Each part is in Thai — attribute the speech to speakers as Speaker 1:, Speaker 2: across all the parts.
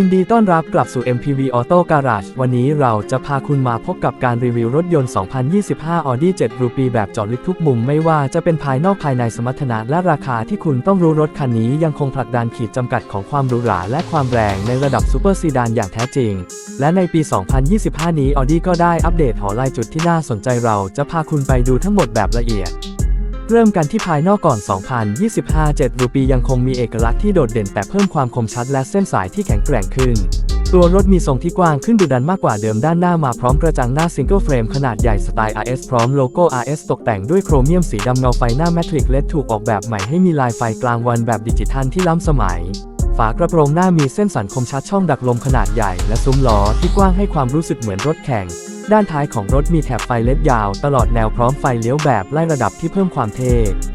Speaker 1: ยินดีต้อนรับกลับสู่ MPV Auto Garage วันนี้เราจะพาคุณมาพบกับการรีวิวรถยนต์ 2025 Audi 7รูปีแบบจาะลึกทุกมุมไม่ว่าจะเป็นภายนอกภายในสมรรถนะและราคาที่คุณต้องรู้รถคันนี้ยังคงผลักดันขีดจำกัดของความหรูหราและความแรงในระดับซูเปอร์ซีดานอย่างแท้จริง และในปี 2025 นี้ Audi ก็ได้อัปเดตหอลายจุดที่น่าสนใจเราจะพาคุณไปดูทั้งหมดแบบละเอียด เริ่มกันที่ภายนอกก่อน 2025 7รูปียังคงมีเอกลักษณ์ที่โดดเด่นแต่เพิ่มความคมชัดและเส้นสายที่แข็งแกร่งขึ้น ตัวรถมีทรงที่กว้างขึ้นดุดันมากกว่าเดิมด้านหน้ามาพร้อมกระจังหน้าซิงเกิลเฟรมขนาดใหญ่สไตล์ RS พร้อมโลโก้ RS ตกแต่งด้วยโครเมียมสีดำเงาไฟหน้าแมทริกเลดถูกออกแบบใหม่ให้มีลายไฟกลางวันแบบดิจิทัลที่ล้ำสมัยฝากระโปรงหน้ามีเส้นสันคมชัดช่องดักลมขนาดใหญ่และซุ้มล้อที่กว้างให้ความรู้สึกเหมือนรถแข่ง ด้านท้ายของรถมีแถบไฟเล็ดยาวตลอดแนวพร้อมไฟเลี้ยวแบบไล่ระดับที่เพิ่มความเท่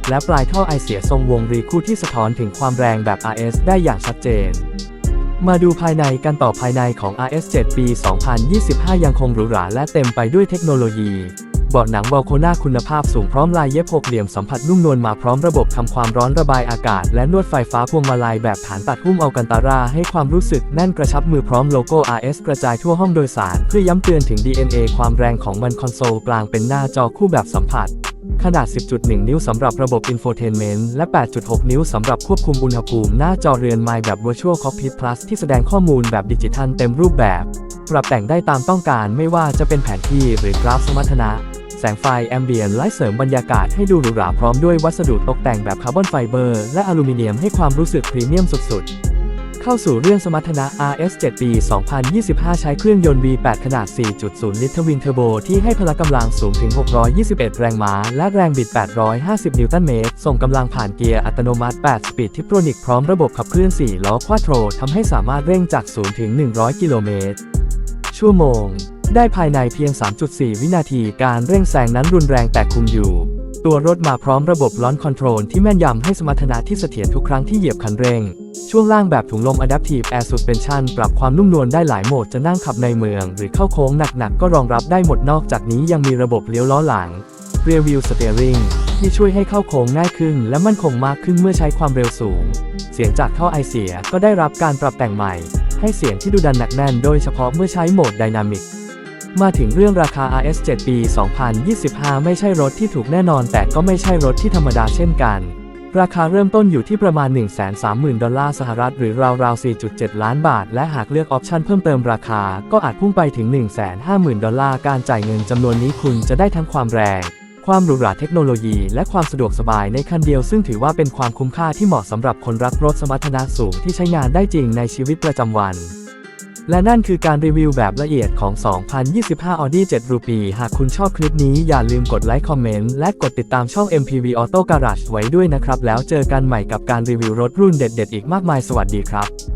Speaker 1: และปลายท่อไอเสียทรงวงรีคู่ที่สะท้อนถึงความแรงแบบ RS ได้อย่างชัดเจน มาดูภายในกันต่อภายในของ RS7 ปี 2025 ยังคงหรูหราและเต็มไปด้วยเทคโนโลยี บาะหนังวาลโคนาคุณภาพสูงพร้อมลายเย็บหกเหลี่ยมสัมผัสนุ่มนวลมาพร้อมระบบทำความร้อนระบายอากาศ และนวดไฟฟ้าพวงมาลัยแบบฐานตัดหุ้มอัลกันตาราให้ความรู้สึกแน่นกระชับมือพร้อมโลโก้ RS กระจายทั่วห้องโดยสาร เพื่อย้ำเตือนถึง DNA ความแรงของมันคอนโซลกลางเป็นหน้าจอคู่แบบสัมผัสขนาด 10.1 นิ้วสำหรับระบบ Infotainment และ 8.6 นิ้วสำหรับควบคุมอุณหภูมิ หน้าจอเรือนไมล์แบบ Virtual Cockpit Plus ที่แสดงข้อมูลแบบดิจิทัลเต็มรูปแบบ ปรับแต่งได้ตามต้องการไม่ว่าจะเป็นแผนที่หรือกราฟสมรรถนะ แสงไฟแอมเบียนไลท์เสริมบรรยากาศให้ดูหรูหราพร้อมด้วยวัสดุตกแต่งแบบคาร์บอนไฟเบอร์และอลูมิเนียมให้ความรู้สึกพรีเมียมสุดๆเข้าสู่เรื่องสมรรถนะ RS7 ปี 2025 ใช้เครื่องยนต์ V8 ขนาด 4.0 ลิตรทวินเทอร์โบ ที่ให้พละกำลังสูงถึง 621 แรงม้า และแรงบิด 850 นิวตันเมตร ส่งกำลังผ่านเกียร์อัตโนมัติ 8 สปีดทิปโรนิก พร้อมระบบขับเคลื่อน 4 ล้อควาโทรทำให้สามารถเร่งจาก 0 ถึง 100 กิโลเมตรชั่วโมง ได้ภายในเพียง 3.4 วินาทีการเร่งแซงนั้นรุนแรงแต่คุมอยู่ ตัวรถมาพร้อมระบบล้อนคอนโทรลที่แม่นยำให้สมรรถนะที่เสถียรทุกครั้งที่เหยียบคันเร่ง ช่วงล่างแบบถุงลม Adaptive Air Suspension ปรับความนุ่มนวลได้หลายโหมดจะนั่งขับในเมือง หรือเข้าโค้งหนักๆก็รองรับได้หมดนอกจากนี้ยังมีระบบเลี้ยวล้อหลัง Rear Wheel Steering ที่ช่วยให้เข้าโค้งง่ายขึ้น และมั่นคงมากขึ้นเมื่อใช้ความเร็วสูง เสียงจากท่อไอเสียก็ได้รับการปรับแต่งใหม่ให้เสียงที่ดูดันหนักแน่นโดยเฉพาะเมื่อใช้โหมดไดนามิก มาถึงเรื่องราคา RS7 ปี 2025 ไม่ใช่รถที่ถูกแน่นอน แต่ก็ไม่ใช่รถที่ธรรมดาเช่นกัน ราคาเริ่มต้นอยู่ที่ประมาณ 130,000 ดอลลาร์สหรัฐหรือราวๆ 4.7 ล้านบาท และหากเลือกออปชันเพิ่มเติมราคา ก็อาจพุ่งไปถึง 150,000 ดอลลาร์ การจ่ายเงินจำนวนนี้คุณจะได้ทั้งความแรง ความหรูหราเทคโนโลยี และความสะดวกสบายในคันเดียวซึ่งถือว่าเป็นความคุ้มค่าที่เหมาะสำหรับคนรักรถสมรรถนะสูงที่ใช้งานได้จริงในชีวิตประจำวัน และนั่นคือการรีวิวแบบละเอียดของ 2025 Audi 7 รูปี หากคุณชอบคลิปนี้อย่าลืมกดไลค์คอมเมนต์และกดติดตามช่อง MPV Auto Garage ไว้ด้วยนะครับ แล้วเจอกันใหม่กับการรีวิวรถรุ่นเด็ดๆ อีกมากมายสวัสดีครับ